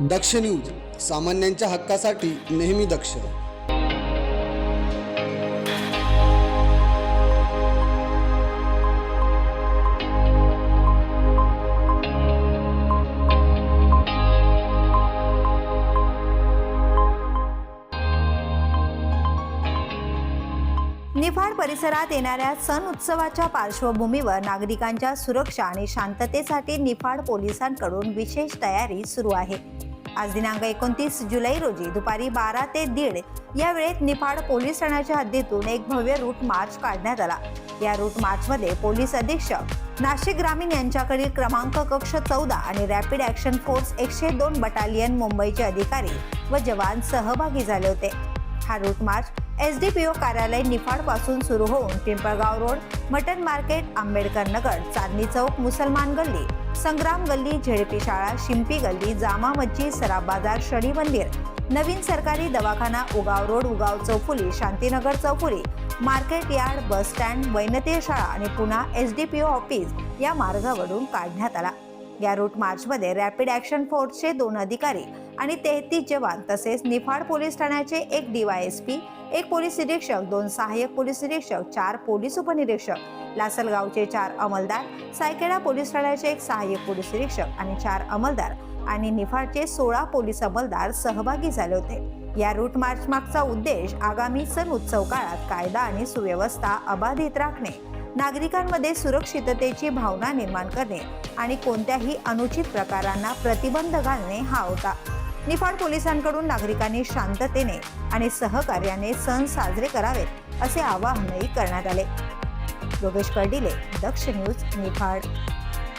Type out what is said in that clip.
दक्ष news सामान्यांच्या हक्कासाठी नेहमी दक्ष. निफाड परिसरात येणाऱ्या सण उत्सवाच्या पार्श्वभूमीवर नागरिकांच्या सुरक्षा आणि शांततेसाठी निफाड पोलिसांकडून विशेष तयारी सुरू आहे. आज दिनांक एकोणतीस जुलै रोजी दुपारी बारा ते दीड या वेळेत निफाड पोलीस ठाण्याच्या हद्दीतून एक भव्य रूट मार्च काढण्यात आला. या रूट मार्चमध्ये पोलीस अधीक्षक नाशिक ग्रामीण यांच्याकडील क्रमांक कक्ष चौदा आणि रॅपिड ॲक्शन फोर्स एकशे दोन बटालियन मुंबईचे अधिकारी व जवान सहभागी झाले होते. हा route march S D P O कार्यालय निफाडपासून सुरू होऊन Pimpalgaon road mutton market Ambedkar Nagar Chandni Chowk मुसलमान गल्ली संग्राम गल्ली झेडपी शाळा शिंपी गल्ली जामा मच्छी सराफ बाजार शनी मंदिर. नवीन सरकारी दवाखाना उगाव रोड उगाव चौफुली Shantinagar चौफुली market yard bus stand Vainateya शाळा आणि पुन्हा S D P O office या मार्गावरून काढण्यात आला. या रूट मार्चमध्ये रॅपिड ॲक्शन फोर्सचे दोन अधिकारी आणि तेहतीस जवान तसेच निफाड पोलीस ठाण्याचे एक डीवायएसपी एक पोलीस निरीक्षक दोन सहाय्यक पोलीस निरीक्षक चार पोलीस उपनिरीक्षक. लासलगावचे चार अंमलदार सायकेडा पोलीस ठाण्याचे एक सहाय्यक पोलीस निरीक्षक आणि चार अंमलदार आणि निफाडचे सोळा पोलीस अंमलदार सहभागी झाले होते. या रूट मार्च मागचा उद्देश आगामी सण उत्सव काळात कायदा आणि सुव्यवस्था अबाधित राखणे नागरिकांमध्ये सुरक्षिततेची भावना निर्माण करणे आणि कोणत्याही अनुचित प्रकारांना प्रतिबंध घालणे हा होता. निफाड पोलिसांकडून नागरिकांनी शांततेने आणि सहकार्याने सण साजरे करावेत असे आवाहनही करण्यात आले. योगेश कर्डिले दक्ष न्यूज निफाड.